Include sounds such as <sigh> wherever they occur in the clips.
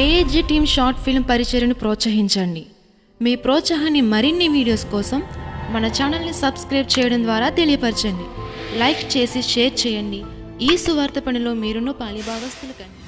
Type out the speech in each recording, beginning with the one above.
AAG team short film పరిచయను ప్రోత్సహించండి. మీ ప్రోత్సాహాన్ని మరిన్ని వీడియోస్ కోసం మన ఛానల్ని సబ్స్క్రైబ్ చేయడం ద్వారా తెలియపరచండి. లైక్ చేసి షేర్ చేయండి. ఈ సువార్త పనిలో మీరును పాలిభాగస్తులు కండి.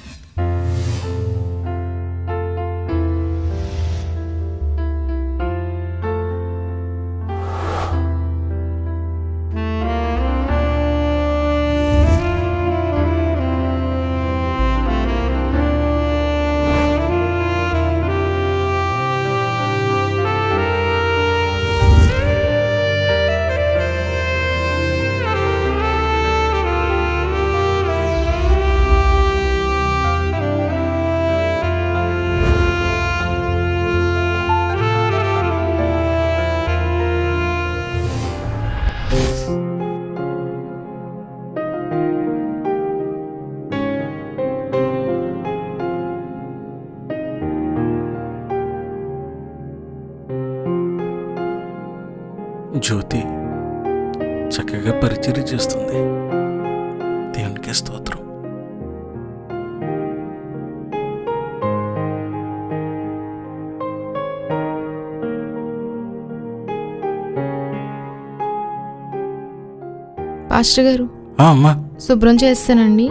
పాస్టర్ గారు అమ్మా. శుభ్రం చేస్తానండి.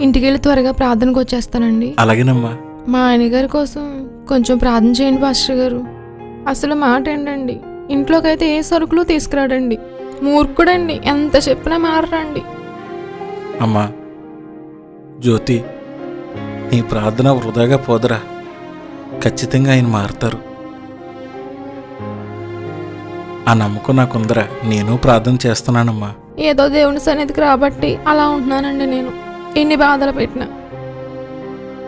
ఇంటికి వెళ్ళి త్వరగా ప్రార్థనకు వచ్చేస్తానండి. అలాగేనమ్మా. మా ఆయన గారి కోసం కొంచెం ప్రార్థన చేయండి పాస్టర్ గారు. అసలు మాట ఏంటండి? ఇంట్లోకైతే ఏ సరుకులు తీసుకురాడండి? మూర్ఖుడండి ఎంత చెప్పినా మారరండి. అమ్మా జ్యోతి నీ ప్రార్థన వృధాగా పోదరా. ఖచ్చితంగా ఆయన మారుతారు. ఆ నమ్మకం నాకుందరా నేను ప్రార్థన చేస్తున్నానమ్మా. ఏదో దేవుని సన్నిధికి రాబట్టి అలా ఉంటున్నానండి నేను. ఎన్ని బాధలు పెట్టినా.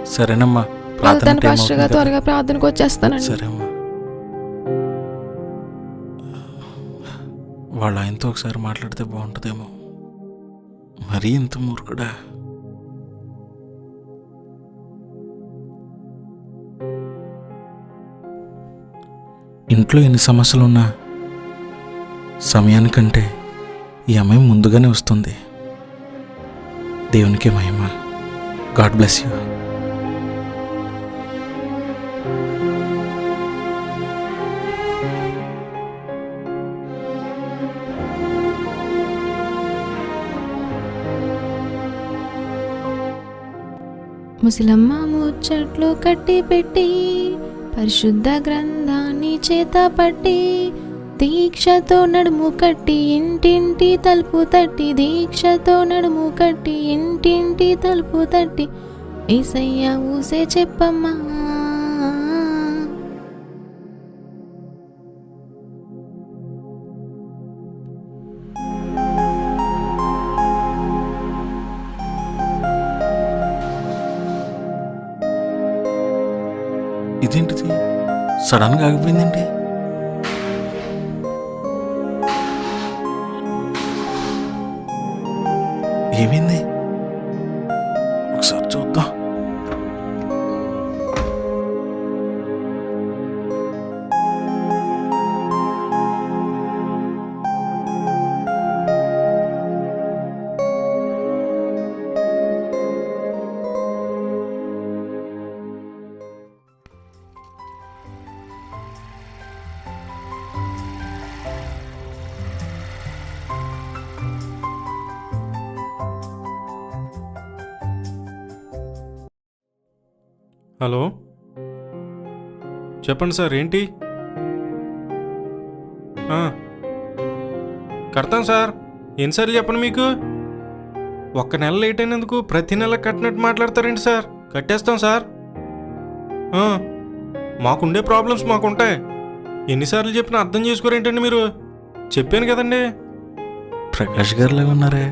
సరేనమ్మా. ప్రార్థన వెళ్తాను టైం పాస్టర్ గారు అవుతుంది కదా. త్వరగా ప్రార్థనకు వచ్చేస్తానండి. సరే అమ్మా వాళ్ళ ఆయనతో ఒకసారి మాట్లాడితే బాగుంటుందేమో. మరీ ఇంత మూర్ఖుడా. ఇంట్లో ఎన్ని సమస్యలున్నా సమయానికంటే ఈ అమ్మాయి ముందుగానే వస్తుంది. దేవునికి మహిమ. God bless you. ముసలమ్మ ముచ్చట్లు కట్టి పెట్టి పరిశుద్ధ గ్రంథాన్ని చేత పట్టి దీక్షతో నడుము కట్టి ఇంటింటి తలుపు తట్టి దీక్షతో నడుము కట్టి ఇంటింటి తలుపు తట్టి ఏసయ్య ఊసే చెప్పమ్మా. ఇదేంటిది? సడన్గా ఆగిపోయిందండి ఏమైంది చెప్పండి సార్ ఏంటి? కడతాం సార్ ఎన్నిసార్లు చెప్పండి మీకు? ఒక్క నెల లేట్ అయినందుకు ప్రతి నెల కట్టినట్టు మాట్లాడతారేంటి సార్? కట్టేస్తాం సార్. మాకుండే ప్రాబ్లమ్స్ మాకుంటాయి. ఎన్నిసార్లు చెప్పినా అర్థం చేసుకోరేంటండి మీరు? చెప్పాను కదండి. ప్రకాష్ గారిలాగా ఉన్నారే.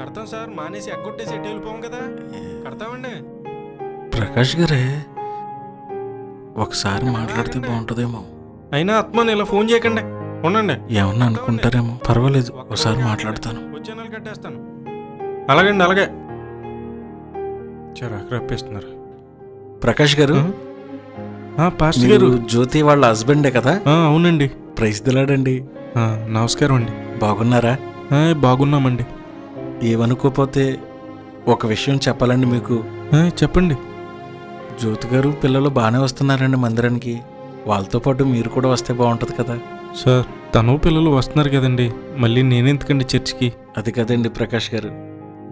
కడతాం సార్ మానేసి ఎగ్గొట్టేసి ఎటు వెళ్ళిపోం కదా? కడతామండి. ప్రకాష్ గారే? ఒకసారి మాట్లాడితే బాగుంటుందేమో. అయినా ఆత్మని ఇలా ఫోన్ చేయకండి. ఉండండి. ఏమన్నా అనుకుంటారేమో. పర్వాలేదు. ఒకసారి మాట్లాడతాను. వచ్చే నెల కట్టేస్తాను. అలాగండి అలాగే. చిరాకు రప్పిస్తున్నారు. ప్రకాష్ గారు ఆ, పాస్టర్ గారు. జ్యోతి వాళ్ళ హస్బెండే కదా? ఆ, అవునండి. ప్రైజ్ దిలాడండి. ఆ, నమస్కారం అండి. బాగున్నారా? బాగున్నామండి. ఏమనుకోపోతే ఒక విషయం చెప్పాలండి మీకు. చెప్పండి. జ్యోతి గారు పిల్లలు బాగానే వస్తున్నారండి మందిరానికి. వాళ్ళతో పాటు మీరు కూడా వస్తే బాగుంటుంది కదా. సార్ తను పిల్లలు వస్తున్నారు కదండి. మళ్ళీ నేనెందుకండి చర్చికి? అది కదండి ప్రకాష్ గారు.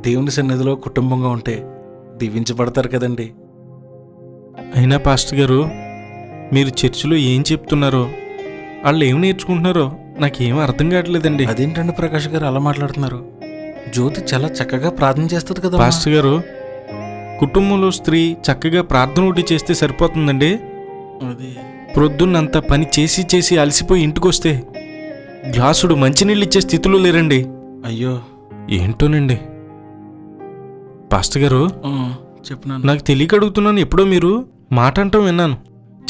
దేవుని సన్నిధిలో కుటుంబంగా ఉంటే దీవించబడతారు కదండి. అయినా పాస్టర్ గారు మీరు చర్చిలో ఏం చెప్తున్నారో వాళ్ళు ఏం నేర్చుకుంటున్నారో నాకేం అర్థం కావట్లేదండి. అదేంటండి ప్రకాష్ గారు అలా మాట్లాడుతున్నారు? జ్యోతి చాలా చక్కగా ప్రార్థన చేస్తుంది కదా పాస్టర్ గారు కుటుంబంలో స్త్రీ చక్కగా ప్రార్థన ఒకటి చేస్తే సరిపోతుందండి? ప్రొద్దున్నంత పని చేసి చేసి అలసిపోయి ఇంటికొస్తే గ్లాసుడు మంచినీళ్ళు ఇచ్చే స్థితిలో లేరండి. అయ్యో. ఏంటోనండి? పాస్టర్ గారు చెప్పినాను నాకు తెలియక అడుగుతున్నాను ఎప్పుడో మీరు మాట అంటాం విన్నాను.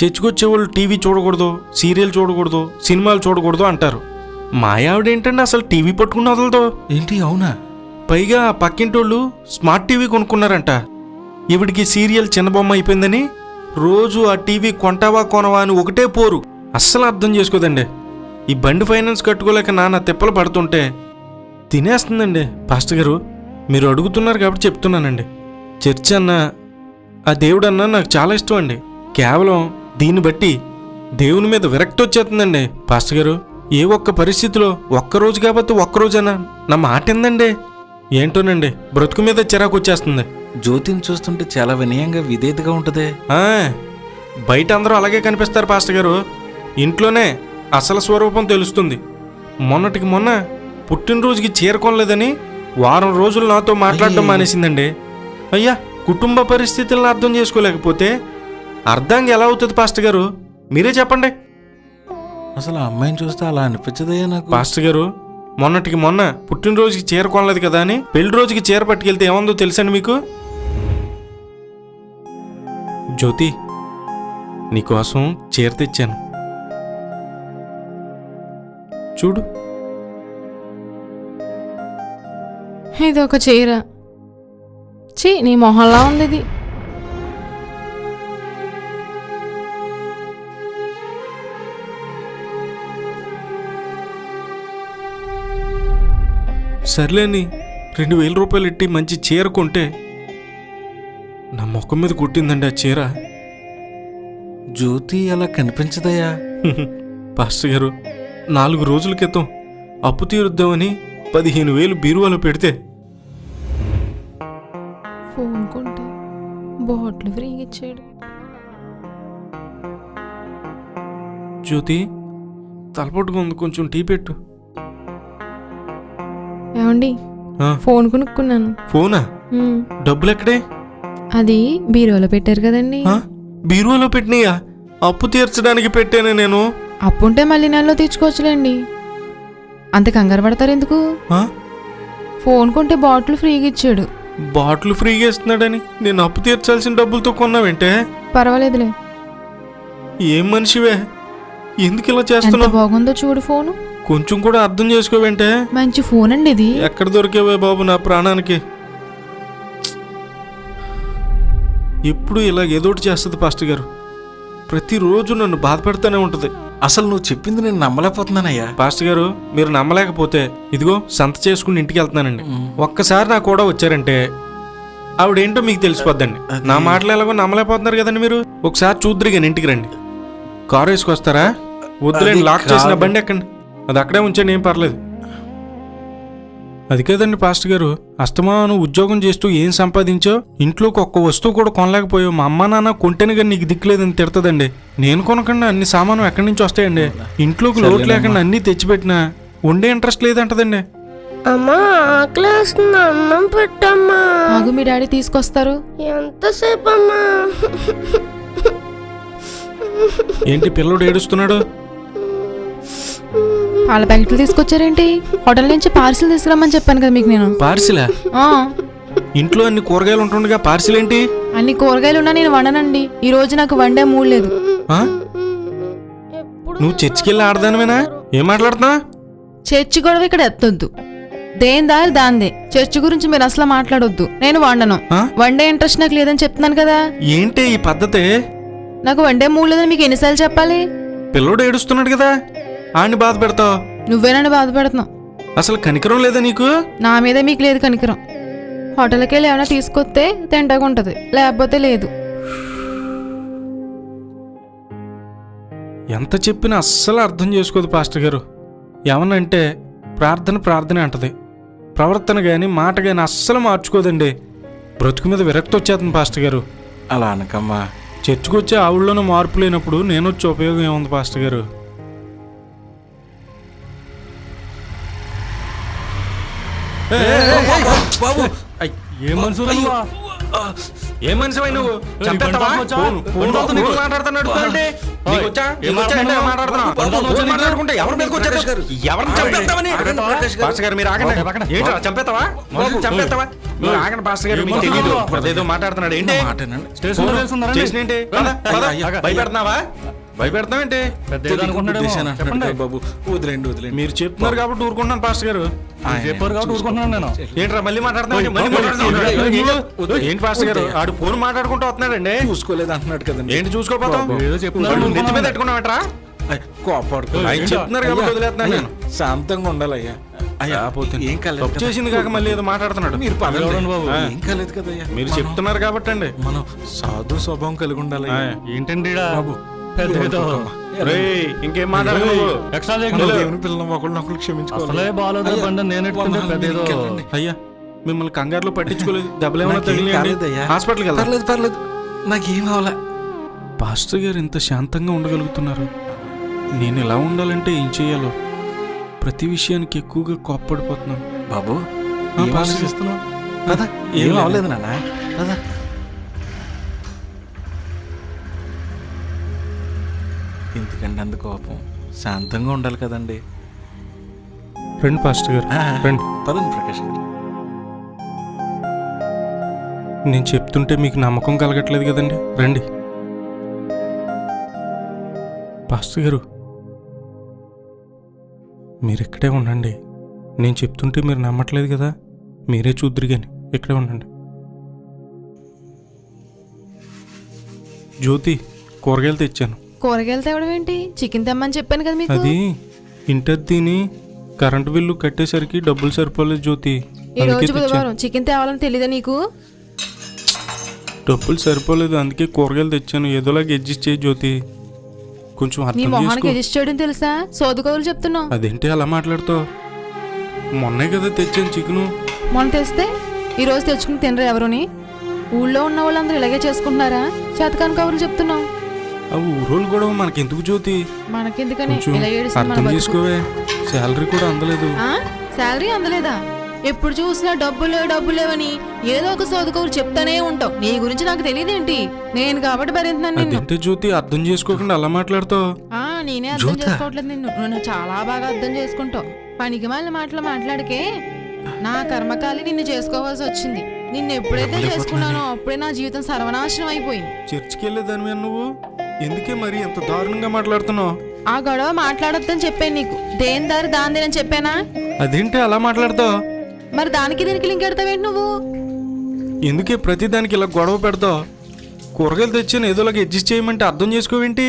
చర్చికొచ్చే వాళ్ళు టీవీ చూడకూడదు సీరియల్ చూడకూడదు సినిమాలు చూడకూడదు అంటారు. మా ఆవిడ ఏంటంటే అసలు టీవీ పట్టుకున్న వదలదు? ఏంటి అవునా? పైగా ఆ పక్కింటోళ్ళు స్మార్ట్ టీవీ కొనుక్కున్నారంట. ఈవిడికి సీరియల్ చిన్న బొమ్మ అయిపోయిందని రోజు ఆ టీవీ కొంటావా కొనవా అని ఒకటే పోరు. అస్సలు అర్థం చేసుకోదండి. ఈ బండి ఫైనాన్స్ కట్టుకోలేక నాన్న తిప్పలు పడుతుంటే తినేస్తుందండి పాస్టర్ గారు. మీరు అడుగుతున్నారు కాబట్టి చెప్తున్నానండి. చర్చ్ అన్న ఆ దేవుడు అన్న నాకు చాలా ఇష్టం అండి. కేవలం దీన్ని బట్టి దేవుని మీద విరక్తి వచ్చేస్తుందండి పాస్టర్ గారు. ఏ ఒక్క పరిస్థితిలో ఒక్కరోజు కాబట్టి ఒక్కరోజైనా నా మాట ఏందండి? ఏంటోనండి బ్రతుకు మీద చిరాకు వచ్చేస్తుంది. జ్యోతిని చూస్తుంటే చాలా వినయంగా విధేయతగా ఉంటదే. ఆ, బయట అందరూ అలాగే కనిపిస్తారు పాస్టర్ గారు. ఇంట్లోనే అసలు స్వరూపం తెలుస్తుంది. మొన్నటికి మొన్న పుట్టినరోజుకి చేరుకోలేదని వారం రోజులు నాతో మాట్లాడడం. మానేసిందండి. అయ్యా కుటుంబ పరిస్థితులను అర్థం చేసుకోలేకపోతే అర్థంగా ఎలా అవుతుంది పాస్టర్ గారు? మీరే చెప్పండి. అసలు ఆ అమ్మాయిని చూస్తే అలా అనిపించదయ్యా నాకు. పాస్టర్ గారు మొన్నటికి మొన్న పుట్టినరోజుకి చీర కొనలేదు కదా అని పెళ్ళి రోజుకి చీర పట్టుకెళ్తే ఏముందో తెలుసండి మీకు? జ్యోతి నీకోసం చీర తెచ్చాను. చూడు. ఇది ఒక చీర. చీ నీ మొహంలా ఉంది ఇది సర్లేని రెండు వేల రూపాయలు ఇట్టి మంచి చీర కొంటే నా ముఖం మీద కుట్టిందండి ఆ చీర. జ్యోతి అలా కనిపించదయ్యా? <laughs> పాస్టర్ గారు నాలుగు రోజుల క్రితం అప్పు తీరుద్దామని పదిహేను వేలు బీరువాలో పెడితే. ఫోన్ కొంటే బాటిల్ ఫ్రీగా ఇచ్చాడు. జ్యోతి తలపట్టుకుంది కొంచెం టీ పెట్టు. ఏమండి? ఆ, ఫోన్ కొనుక్కున్నాను. ఫోనా? డబ్బులు ఎక్కడే? అది బీరువాలో పెట్టారు కదండి. బీరువాలో పెట్టినయా? అప్పు తీర్చడానికి పెట్టానే నేను. అప్పుంటే మళ్ళీ నెలలో తీర్చుకోవచ్చులేండి అంత కంగారు పడతారు ఎందుకు? ఆ, ఫోన్ కొంటే బాటిల్ ఫ్రీగా ఇచ్చాడు. బాటిల్ ఫ్రీగా ఇస్తున్నాడని నేను అప్పు తీర్చాల్సిన డబ్బులతో కొన్నావంటే? పర్వాలేదులే. ఏం మనిషివే? ఎందుకు ఇలా ఎంత చేస్తున్నావు బాగుందో చూడు ఫోను. కొంచెం కూడా అర్థం చేసుకోవేంటే? మంచి ఫోన్ అండి ఇది. ఎక్కడ దొరికేవే బాబు నా ప్రాణానికి? ఎప్పుడు ఇలా ఏదోటి చేస్తుంది పాస్టర్ గారు. ప్రతిరోజు నన్ను బాధపెడతానే ఉంటుంది. అసలు నువ్వు చెప్పింది నేను నమ్మలేకపోతున్నానయ్యా. పాస్టర్ గారు మీరు నమ్మలేకపోతే ఇదిగో సంత చేసుకుని ఇంటికి వెళ్తున్నానండి. ఒక్కసారి నా కూడా వచ్చారంటే ఆవిడేంటో మీకు తెలిసిపోద్దండి. నా మాటలు ఎలాగో నమ్మలేకపోతున్నారు కదండి మీరు? ఒకసారి చూద్దరు కానీ ఇంటికి రండి. కారు వేసుకొస్తారా? వద్దులేండి లాక్ చేసిన. బండి ఎక్కండి. అది అక్కడే ఉంచండి ఏం పర్లేదు. అది కదండి పాస్టర్ గారు. అస్తమానం ఉద్యోగం చేస్తూ ఏం సంపాదించో ఇంట్లోకి ఒక్క వస్తువు కూడా కొనలేకపోయావు. మా అమ్మ నాన్న కొంటేనే కానీ నీకు దిక్కులేదని తిడతదండి. నేను కొనకుండా అన్ని సామాను ఎక్కడి నుంచి వస్తాయండి? ఇంట్లోకి లోటు. లేకుండా అన్నీ తెచ్చిపెట్టినా వండే ఇంట్రెస్ట్ లేదంటదండి. అమ్మా అన్నం పెట్టమ్మా. ఆగు మీ డాడీ తీసుకొస్తారు. ఎంతసేపు అమ్మా ఏంటి పిల్లడు ఏడుస్తున్నాడు? పాల ప్యాకెట్లు తీసుకొచ్చారేంటి? హోటల్ నుంచి పార్సిల్ తీసుకురమ్మని చెప్పాను కదా మీకు నేను. పార్సిలా? ఆ, ఇంట్లో అన్ని కూరగాయలు ఉంటుండగా పార్సిల్ ఏంటి అన్ని కూరగాయలు ఉన్నా నేను వండనండి. ఈ రోజు నాకు వండే మూడు లేదు. ఆ? నువ్వు చర్చికి వెళ్ళి ఆడదానివేనా? ఏం మాట్లాడుతున్నా చర్చి గొడవ ఇక్కడ ఎత్తొద్దు. దేని దారి దాందే చర్చి గురించి మీరు అసలు మాట్లాడొద్దు. నేను వండను. ఆ? వండే ఇంట్రెస్ట్ నాకు లేదని చెప్తున్నాను కదా. ఏంటి ఈ పద్ధతి? నాకు వండే మూడు లేదని మీకు ఎన్నిసార్లు చెప్పాలి? పిల్లోడు ఏడుస్తున్నాడు కదా. ఆడిని బాధ పెడతావు? నువ్వే బాధ అసలు కనికరం లేదా నీకు? నా మీద మీకు లేదు కనికరం. హోటల్కి వెళ్ళి ఏమైనా తీసుకొస్తే తింటాగా లేకపోతే లేదు. ఎంత చెప్పినా అస్సలు అర్థం చేసుకోదు పాస్టర్ గారు. ఏమనంటే ప్రార్థన ప్రార్థనే అంటది. ప్రవర్తన కానీ మాట కానీ అస్సలు మార్చుకోదండి. బ్రతుకు మీద విరక్తి వచ్చేస్తుంది పాస్టర్ గారు. అలా అనకమ్మా. చర్చకు వచ్చే ఆవుల్లోనూ మార్పు లేనప్పుడు నేనొచ్చే ఉపయోగం ఏముంది పాస్టర్ గారు? బాబు ఏ మనుషులు ఏ మనిషివై నువ్వు ఏయ్, చంపేస్తావా? బండి వచ్చా? ఫోన్- ఫోన్ బండి మాట్లాడుతున్నాడు అంటే నీకు వచ్చా? ఏం నీకు వచ్చా? అంటే మాట్లాడుతున్నావు? మాట్లాడుతున్నావు? బండి ఫోన్ వచ్చా నీకు? మాట్లాడుకుంటే ఎవరి మీదకి ప్రకాష్ గారు. ఎవరిని చంపేస్తావని? ఆగండి, ప్రకాష్ గారు. పాస్టర్ గారు మీరు ఆగండి పక్కన ఏంట్రా చంపేస్తావా చంపేస్తావా మీరు ఆగండి పాస్టర్ గారు మీకు ఏదో మాట్లాడుతున్నాడు ఏంటి మాటేనండి. స్టేషన్ ఫోన్ ఏంటి పద, పద. భయపెడుతున్నావా పెద్ద ఏదో అనుకుంటున్నాడేమో. చెప్పండి కదా బాబు వదిలేండి వదిలేండి మీరు చెప్తున్నారు కాబట్టి ఊరుకుంటున్నాను పాస్టర్ గారు ఆయన చెప్పారు కాబట్టి ఊరుకుంటున్నాను నేను ఏంట్రా మళ్ళీ మాట్లాడుతున్నావు మాట్లాడుతున్నావు ఏంటి? పాస్టర్ గారు. ఆడు ఫోన్ మాట్లాడుకుంటూ వస్తున్నాడండి చూసుకోలేదు అంటున్నాడు కదండి ఏంటి చూసుకోపోతాం. ఏదో వాడు నెత్తి మీద అయ్, కోపాడుకో ఆయన? చెప్తున్నారు కాబట్టి వదిలేస్తున్నాను నేను శాంతంగా ఉండాలయ్యా అయ్యా పోతుంది. ఏం కాలేదు తప్పు కదా. చేసింది కాక మళ్ళీ ఏదో మాట్లాడుతున్నాడు మీరు పదండి. ఎవరండి బాబు? ఏం కాలేదు కదయ్యా మీరు చెప్తున్నారు కాబట్టి అండి మనం సాధు స్వభావం కలిగి ఉండాలయ్యా ఏంటండి ఈడ? బాబు పెద్ద ఏదో. రేయ్ ఇంకేం మాట్లాడకు. ఎక్స్ట్రా మన చేయకుండా దేవుని పిల్లలు ఒకళ్ళనొకళ్ళు క్షమించుకోవాలి. అసలే బాగాలేదు అయ్యా, బండి నేను ఎట్టుకుంటే. అయ్యా మిమ్మల్ని కంగారులో పట్టించుకోలేదు. <laughs> దెబ్బలు ఏమైనా. హాస్పిటల్కి పర్లేదు పర్లేదు. నాకేం అవలా. పాస్టర్ గారు ఇంత శాంతంగా ఉండగలుగుతున్నారు. నేను ఎలా ఉండాలంటే ఏం చేయాలో? ప్రతి విషయానికి ఎక్కువగా కోప్పడిపోతున్నాను. బాబు ఏం. అవలేదు నాన్న. ఎందుకండి అంత కోపం? శాంతంగా ఉండాలి కదండి. రండి పాస్టర్ గారు. ఆ, రండి పదండి ప్రకాష్ గారు. నేను చెప్తుంటే మీకు నమ్మకం కలగట్లేదు కదండి. రండి. పాస్టర్ గారు మీరు ఇక్కడే ఉండండి. నేను చెప్తుంటే మీరు నమ్మట్లేదు కదా. మీరే చూద్దరు కానీ ఇక్కడే ఉండండి. జ్యోతి కూరగాయలు తెచ్చాను. కూరగాయలు తేవడం ఏంటి? చికెన్ తెమ్మని చెప్పాను కదా మీకు. అది ఇంటర్ తిని కరెంటు బిల్లు కట్టేసరికి డబ్బులు సరిపోలేదు జ్యోతి. ఈ అందుకే రోజు తెచ్చాను. బుధవారం చికెన్ తేవాలని తెలీదా నీకు? డబ్బులు సరిపోలేదు అందుకే కూరగాయలు తెచ్చాను. ఏదోలాగా అడ్జస్ట్ చేయి జ్యోతి. కొంచెం నీ అర్థం మొహానికి చేసుకో. చేయడం తెలుసా? సోదుకోవులు చెప్తున్నావు. అదేంటి అలా మాట్లాడుతావు? మొన్నే కదా తెచ్చాను చికెను. మొన్న తెస్తే ఈ రోజు తెచ్చుకుని తినరు ఎవరుని? ఊళ్ళో ఉన్న వాళ్ళందరూ ఇలాగే చేసుకుంటున్నారా? చేతకాని కబుర్లు చెప్తున్నావు. ఆ ఊరోళ్ళు కూడా మనకెందుకు జ్యోతి? మనకెందుకని? కొంచెం ఇలా ఏడుస్తుంది మన అర్థం బతుకు. చేసుకోవే. శాలరీ కూడా అందలేదు. ఆ? శాలరీ అందలేదా? ఎప్పుడు చూసినా డబ్బులు డబ్బులు లేవని ఏదో ఒక సోదుకోరు చెప్తానే ఉంటావు. నీ గురించి నాకు తెలియదేంటి? నేను కాబట్టి భరించున్నాను నిన్ను. అదేంటే జ్యోతి? అర్థం చేసుకోకుండా అలా మాట్లాడుతావు? ఆ నేనే అర్థం చేసుకోవట్లేదు నిన్ను. నువ్వు చాలా బాగా అర్థం చేసుకుంటావు. పనికి మాలిన మాటలు మాట్లాడికే నా కర్మకాలి నిన్ను చేసుకోవాల్సి వచ్చింది. నిన్ను ఎప్పుడైతే చేసుకున్నానో అప్పుడే నా జీవితం సర్వనాశనం అయిపోయింది. చర్చికి వెళ్ళేదానివే నువ్వు ఎందుకే మరి ఎంత దారుణంగా మాట్లాడుతున్నావు? ఆ గొడవ మాట్లాడొద్దని చెప్పాను నీకు. దేని దారి దాని చెప్పానా? అదేంటి అలా మాట్లాడతావు? మరి దానికి దీనికి లింక్ ఎడతావేంటి నువ్వు? ఎందుకే ప్రతిదానికి ఇలా గొడవ పెడతావు? కూరగాయలు తెచ్చాను ఏదోలాగా అడ్జస్ట్ చేయమంటే అర్థం చేసుకోవేంటి?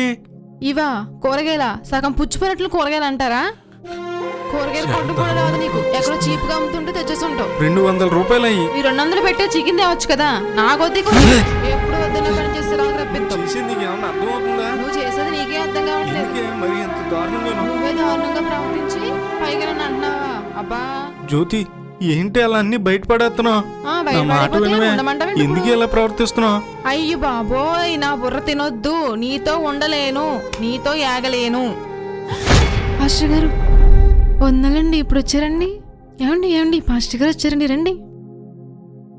ఇవా కూరగాయల? సగం పుచ్చిపోయినట్లు కూరగాయలు అంటారా? కూరగాయలు కొట్టు కూడా రాదు నీకు. ఎక్కడో చీప్గా అమ్ముతుంటే రెండు వందల రూపాయలు అయ్యి. ఈ రెండు వందలు పెట్టే చికెన్ తేవచ్చు కదా? నా కొద్ది ఎప్పుడు వద్దన్న పని చేస్తే రాదు రప్పిస్తావు చేసింది నీకు ఏమన్నా అర్థం అవుతుందా నువ్వు చేసేది నీకే అర్థం కావట్లేదు. ఎందుకే మరి ఎంత దారుణంగా నువ్వే దారుణంగా ప్రవర్తించి పైగా నన్ను అంటున్నావా? అబ్బా. జ్యోతి ఏంటి అలా అన్ని బయటపడేస్తున్నావు? ఆ, నా మాట బయటపడిపోతే వినవే. ఉండమంటావేంటి ఎందుకు ఇప్పుడు? ఇలా ప్రవర్తిస్తున్నావు? అయ్యి బాబోయ్ నా బుర్ర తినొద్దు. నీతో ఉండలేను. నీతో యాగలేను. పాస్టర్ గారు వందలండి. ఇప్పుడు వచ్చారండి? ఏమండి ఏమండి? పాస్టర్ గారు వచ్చారండి రండి.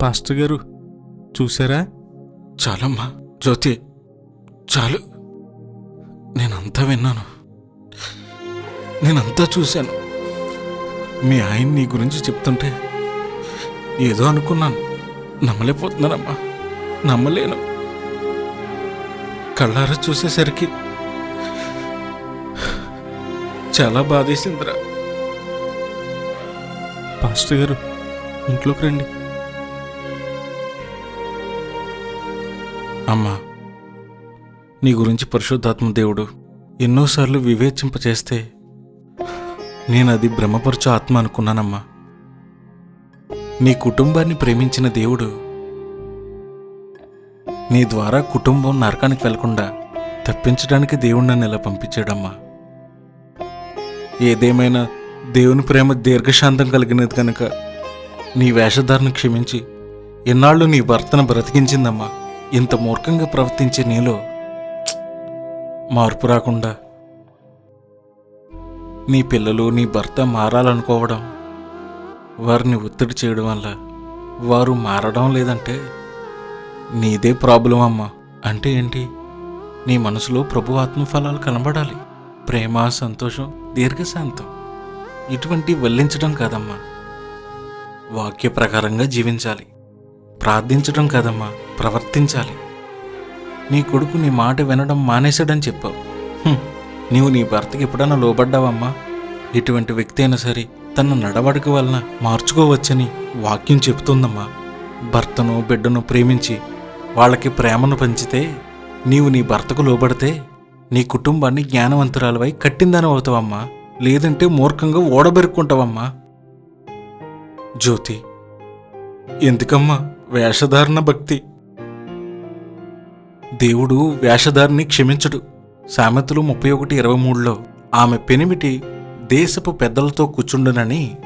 పాస్టర్ గారు చూసారా? చాలమ్మా. జ్యోతి చాలు. నేనంతా విన్నాను. నేనంతా చూశాను. మీ ఆయన నీ గురించి చెప్తుంటే ఏదో అనుకున్నాను. నమ్మలేకపోతున్నానమ్మా. నమ్మలేను. కళ్ళారా చూసేసరికి చాలా బాధేసిందిరా. పాస్టర్ గారు ఇంట్లోకి రండి. అమ్మా. నీ గురించి పరిశుద్ధాత్మ దేవుడు ఎన్నోసార్లు వివేచింపచేస్తే నేను అది భ్రమపరచు ఆత్మ అనుకున్నానమ్మా. నీ కుటుంబాన్ని ప్రేమించిన దేవుడు నీ ద్వారా కుటుంబం నరకానికి వెళ్ళకుండా తప్పించడానికి దేవుడు నన్ను ఇలా పంపించాడమ్మా. ఏదేమైనా దేవుని ప్రేమ దీర్ఘశాంతం కలిగినది కనుక నీ వేషధారణ క్షమించి ఎన్నాళ్ళు నీ భర్తను బ్రతికించిందమ్మా. ఇంత మూర్ఖంగా ప్రవర్తించే నీలో మార్పు రాకుండా. నీ పిల్లలు నీ భర్త మారాలనుకోవడం వారిని ఒత్తిడి చేయడం వల్ల వారు మారడం లేదంటే నీదే ప్రాబ్లం అమ్మా. అంటే ఏంటి? నీ మనసులో ప్రభు ఆత్మఫలాలు కనబడాలి. ప్రేమ సంతోషం దీర్ఘశాంతం. ఇటువంటి వెల్లించడం కాదమ్మా. వాక్య ప్రకారంగా జీవించాలి. ప్రార్థించడం కాదమ్మా. ప్రవర్తించాలి. నీ కొడుకు నీ మాట వినడం మానేశాడని చెప్పావు. నీవు నీ భర్తకి ఎప్పుడన్నా లోబడ్డావమ్మా? ఇటువంటి వ్యక్తి అయినా సరే తన నడవడిక వలన మార్చుకోవచ్చని వాక్యం చెబుతుందమ్మా. భర్తను బిడ్డను ప్రేమించి వాళ్ళకి ప్రేమను పంచితే నీవు నీ భర్తకు లోబడితే నీ కుటుంబాన్ని జ్ఞానవంతురాలవై కట్టిందని అవుతావమ్మా. లేదంటే మూర్ఖంగా ఓడబెరుక్కుంటావమ్మా. జ్యోతి ఎందుకమ్మా వేషధారణ భక్తి? దేవుడు వేషధారిని క్షమించడు. సామెతలు ముప్పై ఒకటి ఇరవై మూడులో ఆమె పెనిమిటి దేశపు పెద్దలతో కూర్చుండునని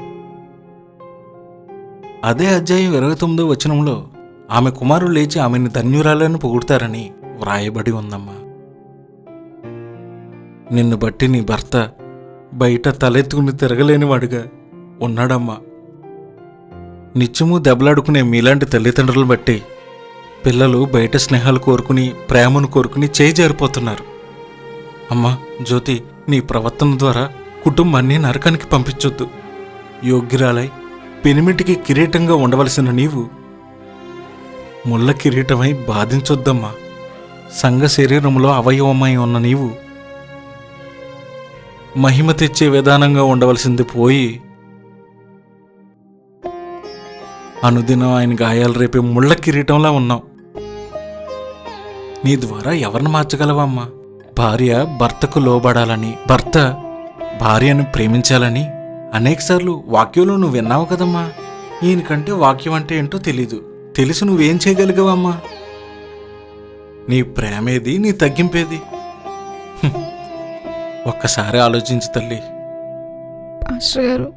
అదే అధ్యాయం ఇరవై తొమ్మిదో వచనంలో ఆమె కుమారులు లేచి ఆమెను ధన్యురాలను పొగుడతారని వ్రాయబడి ఉందమ్మా. నిన్ను బట్టి నీ భర్త బయట తలెత్తుకుని తిరగలేనివాడుగా ఉన్నాడమ్మా. నిత్యము దెబ్బలాడుకునే మీలాంటి తల్లిదండ్రులను బట్టి పిల్లలు బయట స్నేహాలు కోరుకుని ప్రేమను కోరుకుని చేయి అమ్మా జ్యోతి నీ ప్రవర్తన ద్వారా కుటుంబాన్ని నరకానికి పంపించొద్దు. యోగ్యురాలై పెనిమిటికి కిరీటంగా ఉండవలసిన నీవు ముళ్ళ కిరీటమై బాధించొద్దమ్మా. సంఘ శరీరంలో అవయవమై ఉన్న నీవు మహిమ తెచ్చే విధానంగా ఉండవలసింది పోయి అనుదినం ఆయన గాయాలు రేపే ముళ్ళ కిరీటంలా ఉన్నావు. నీ ద్వారా ఎవరిని మార్చగలవమ్మా? భార్య భర్తకు లోబడాలని భర్త భార్యను ప్రేమించాలని అనేకసార్లు వాక్యంలో నువ్వు విన్నావు కదమ్మా? ఈయనకంటే వాక్యం అంటే ఏంటో తెలీదు. తెలిసి నువ్వేం చేయగలిగావమ్మా? నీ ప్రేమేది నీ తగ్గింపేది? ఒక్కసారి ఆలోచించు తల్లి. పాస్టర్ గారు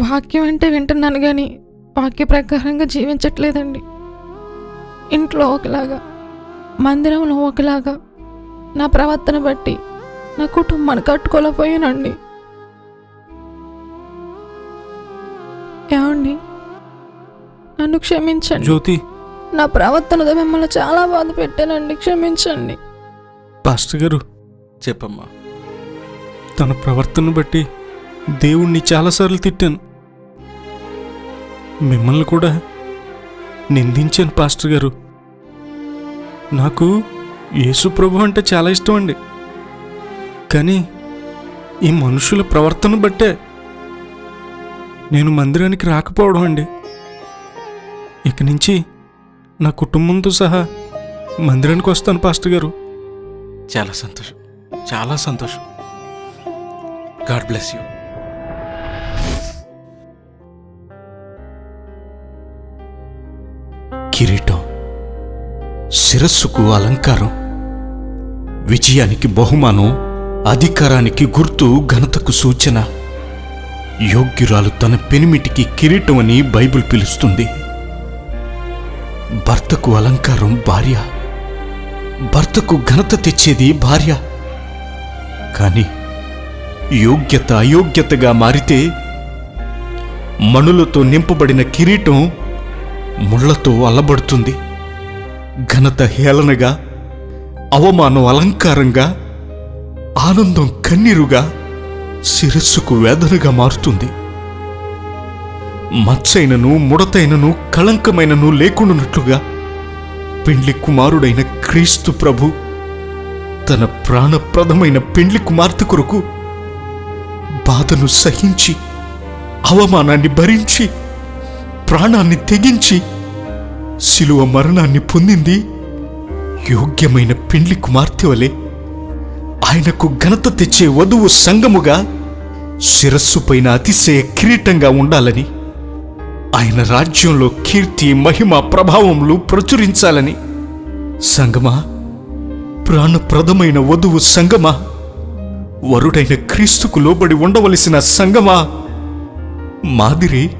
వాక్యం అంటే వింటున్నాను కానీ వాక్య ప్రకారంగా జీవించట్లేదండి. ఇంట్లో ఒకలాగా. మందిరంలో ఒకలాగా నా ప్రవర్తన బట్టి నా కుటుంబాన్ని కట్టుకోలేకపోయానండి. ఏమండి? నన్ను క్షమించండి. జ్యోతి. నా ప్రవర్తనతో మిమ్మల్ని చాలా బాధ పెట్టానండి. క్షమించండి. పాస్టర్ గారు చెప్పమ్మా. తన ప్రవర్తన బట్టి దేవుణ్ణి చాలాసార్లు తిట్టాను. మిమ్మల్ని కూడా నిందించాను పాస్టర్ గారు. నాకు యేసుప్రభు అంటే చాలా ఇష్టం అండి కానీ ఈ మనుషుల ప్రవర్తన బట్టే నేను మందిరానికి రాకపోవడం అండి. ఇక నుంచి నా కుటుంబంతో సహా మందిరానికి వస్తాను పాస్టర్ గారు. చాలా సంతోషం. చాలా సంతోషం. God bless you. శిరస్సుకు అలంకారం. విజయానికి బహుమానం అధికారానికి గుర్తు ఘనతకు సూచన. యోగ్యురాలు తన పెనిమిటికి కిరీటం అని బైబిల్ పిలుస్తుంది. భర్తకు అలంకారం భార్య. భర్తకు ఘనత తెచ్చేది భార్య. కాని యోగ్యత అయోగ్యతగా మారితే మణులతో నింపబడిన కిరీటం ముళ్ళతో అల్లబడుతుంది. ఘనత హేళనగా అవమానం అలంకారంగా ఆనందం కన్నీరుగా శిరస్సుకు వేదనగా మారుతుంది. మచ్చైనను ముడతైనను కళంకమైనను లేకుండానట్లుగా పెండ్లి కుమారుడైన క్రీస్తు ప్రభు తన ప్రాణప్రదమైన పెండ్లి కుమార్తె కొరకు బాధను సహించి అవమానాన్ని భరించి ప్రాణాన్ని తెగించి శిలువ మరణాన్ని పొందింది. యోగ్యమైన పెండ్లి కుమార్తె వలె ఆయనకు ఘనత తెచ్చే వధువు సంగముగా శిరస్సు పైన అతిశయ కిరీటంగా ఉండాలని ఆయన రాజ్యంలో కీర్తి మహిమ ప్రభావములు ప్రచురించాలని. సంగమా ప్రాణప్రదమైన వధువు సంగమా వరుడైన క్రీస్తుకు లోబడి ఉండవలసిన సంగమా? మాదిరి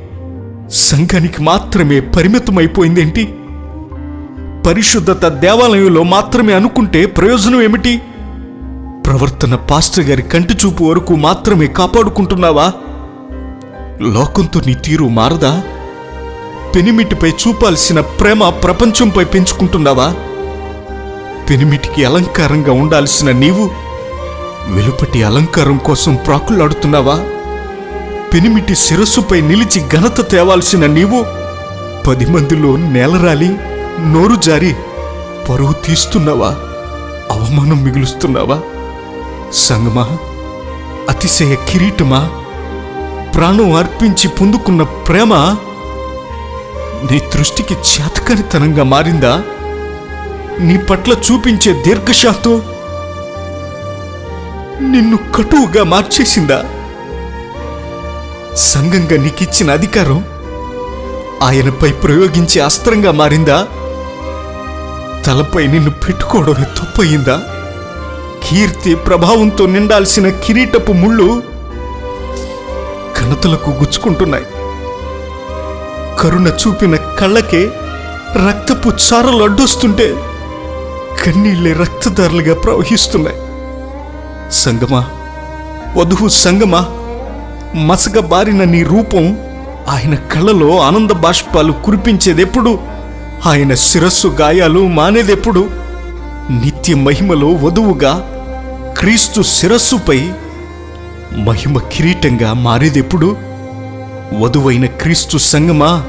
సంఘానికి మాత్రమే పరిమితమైపోయిందేంటి? పరిశుద్ధత దేవాలయంలో మాత్రమే అనుకుంటే ప్రయోజనం ఏమిటి? ప్రవర్తన పాస్టర్ గారి కంటి చూపు వరకు మాత్రమే కాపాడుకుంటున్నావా? లోకంతో నీ తీరు మారదా? పెనిమిటిపై చూపాల్సిన ప్రేమ ప్రపంచంపై పెంచుకుంటున్నావా? పెనిమిటికి అలంకారంగా ఉండాల్సిన నీవు వెలుపటి అలంకారం కోసం ప్రాకులాడుతున్నావా? పెనిమిటి శిరస్సుపై నిలిచి ఘనత తేవాల్సిన నీవు పది మందిలో నేలరాలి నోరు జారి పరువు తీస్తున్నావా? అవమానం మిగులుస్తున్నావా? సంగమా అతిశయ కిరీటమా? ప్రాణం అర్పించి పొందుకున్న ప్రేమ నీ దృష్టికి చేతకనితనంగా మారిందా? నీ పట్ల చూపించే దీర్ఘశాతం నిన్ను కటువుగా మార్చేసిందా? సంఘంగా నీకిచ్చిన అధికారం ఆయనపై ప్రయోగించే అస్త్రంగా మారిందా? తలపై నిన్ను పెట్టుకోవడమే తప్పయిందా? కీర్తి ప్రభావంతో నిండాల్సిన కిరీటపు ముళ్ళు ఘనతలకు గుచ్చుకుంటున్నాయి. కరుణ చూపిన కళ్ళకే రక్తపు చారలు అడ్డొస్తుంటే కన్నీళ్ళే రక్తదారులుగా ప్రవహిస్తున్నాయి. సంగమా వధువు సంగమా మసక బారిన నీ రూపం ఆయన కళ్ళలో ఆనంద బాష్పాలు కురిపించేదెప్పుడు? ఆయన శిరస్సు గాయాలు మానేదెప్పుడు? నిత్య మహిమలో వధువుగా క్రీస్తు శిరస్సుపై మహిమ కిరీటంగా మారేదెప్పుడు? వధువైన క్రీస్తు సంగమా?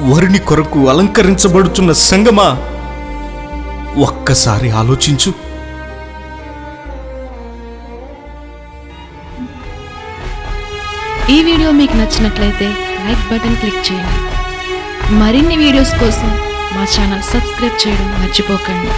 వరుని కొరకు అలంకరించబడుతున్న సంగమా? ఒక్కసారి ఆలోచించు. ఈ వీడియో మీకు నచ్చినట్లయితే లైక్ బటన్ క్లిక్ చేయండి. మరిన్ని వీడియోస్ కోసం మా ఛానల్ సబ్స్క్రైబ్ చేయడం మర్చిపోకండి.